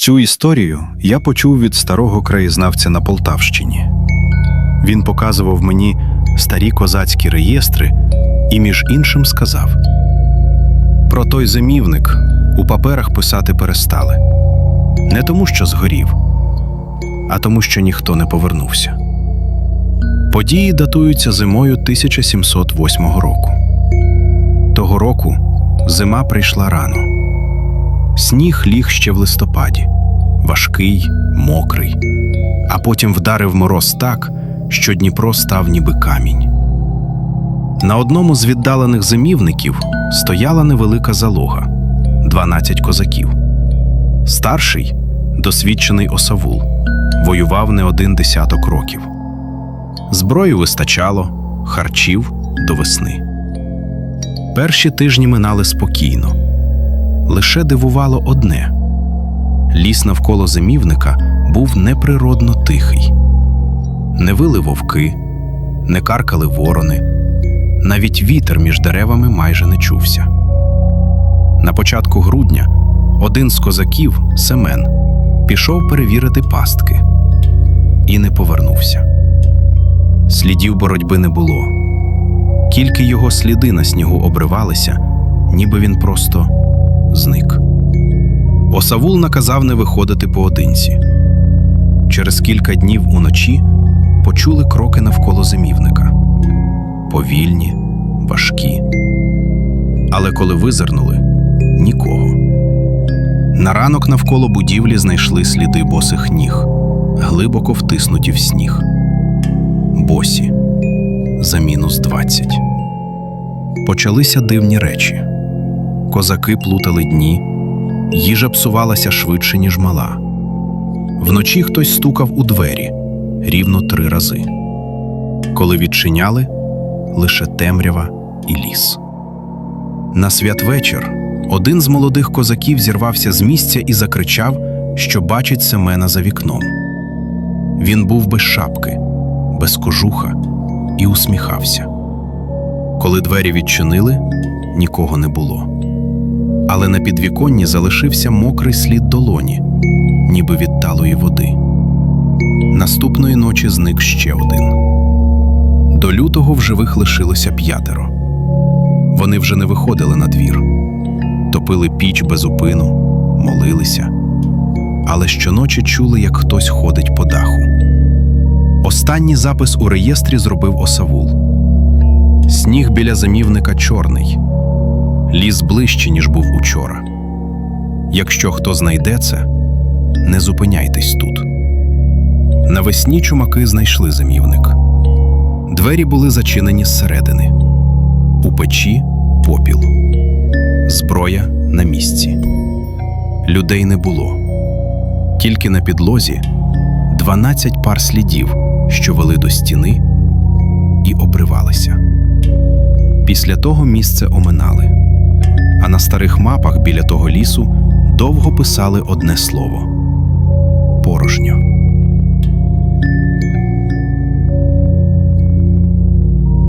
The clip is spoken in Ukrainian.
Цю історію я почув від старого краєзнавця на Полтавщині. Він показував мені старі козацькі реєстри і, між іншим, сказав: Про той зимівник у паперах писати перестали. Не тому, що згорів, а тому, що ніхто не повернувся. Події датуються зимою 1708 року. Того року зима прийшла рано. Сніг ліг ще в листопаді, важкий, мокрий, а потім вдарив мороз так, що Дніпро став ніби камінь. На одному з віддалених зимівників стояла невелика залога 12 козаків. Старший, досвідчений осавул, воював не один десяток років. Зброї вистачало, харчів до весни. Перші тижні минали спокійно. Лише дивувало одне: ліс навколо зимівника був неприродно тихий. Не вили вовки, не каркали ворони, навіть вітер між деревами майже не чувся. На початку грудня один з козаків, Семен, пішов перевірити пастки і не повернувся. Слідів боротьби не було. Тільки його сліди на снігу обривалися, ніби він просто зник. Осавул наказав не виходити поодинці. Через кілька днів уночі почули кроки навколо зимівника. Повільні, важкі. Але коли визирнули нікого. На ранок навколо будівлі знайшли сліди босих ніг, глибоко втиснуті в сніг. Босі за мінус двадцять. Почалися дивні речі. Козаки плутали дні, їжа псувалася швидше, ніж мала. Вночі хтось стукав у двері рівно три рази. Коли відчиняли, лише темрява і ліс. На святвечір один з молодих козаків зірвався з місця і закричав, що бачить Семена за вікном. Він був без шапки, без кожуха і усміхався. Коли двері відчинили, нікого не було. Але на підвіконні залишився мокрий слід долоні, ніби від талої води. Наступної ночі зник ще один. До лютого в живих лишилося п'ятеро. Вони вже не виходили на двір, топили піч без упину, молилися, але щоночі чули, як хтось ходить по даху. Останній запис у реєстрі зробив осавул. Сніг біля замівника чорний, ліс ближче, ніж був учора. Якщо хто знайде це, не зупиняйтесь тут. Навесні чумаки знайшли замівник. Двері були зачинені зсередини. У печі попіл, зброя на місці. Людей не було. Тільки на підлозі 12 пар слідів, що вели до стіни і обривалися. Після того місце оминали, а на старих мапах біля того лісу довго писали одне слово порожньо.